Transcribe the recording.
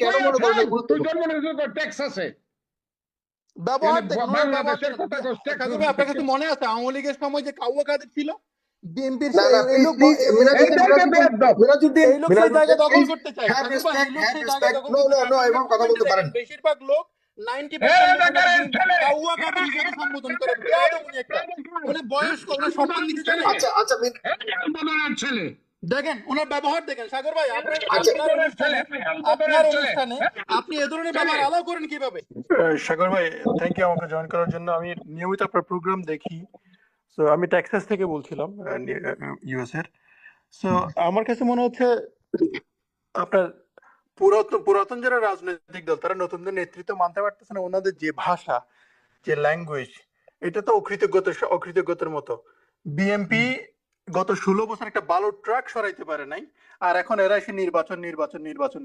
কেন মনে করেন আপনার মনে আছে আওয়ামী লীগের সময় যে কাউয়া কাদের ছিল? বিএনপির না না এই লোক প্লিজ মিনাজুদ্দিন এইটাকে মিনাজুদ্দিন বেয়াদব। মিনাজুদ্দিন এই লোক সেই জায়গা দখল মিনাজুদ্দিন করতে চায়। হ্যাভ সাগর ভাই, এই রেসপেক্ট লোক হ্যাভ সেই রেসপেক্ট জায়গা দখল নো করতে নো নো চায়। এভাবে কথা বলতে পারেন। বেশিরভাগ লোক 90% এই লোক বেকারের ছেলে। দেখেন ওনার ব্যবহার দেখেন। সাগর ভাই আপনার আচ্ছা। অনুষ্ঠানে আপনি এ ধরনের ব্যবহার আলাও করেন কীভাবে? সাগর ভাই থ্যাংক ইউ আমাকে জয়েন করার জন্য। আমি নিয়মিত আপনার প্রোগ্রাম দেখি। সো আমি টেক্সাস থেকে বলছিলাম ইউএস এর। সো আমার কাছে মনে হচ্ছে আপনার পুরাতন পুরাতন যারা রাজনৈতিক দল তারা নতুনদের নেতৃত্ব মানতে পারতেছে না। ওনাদের যে ভাষা যে ল্যাঙ্গুয়েজ এটা তো অকৃতজ্ঞতার অকৃতজ্ঞতার মতো। বিএমপি গত ষোলো বছর একটা ভালো ট্রাক সরাইতে পারে নাই, আর এখন এরা এসে নির্বাচন নির্বাচন নির্বাচন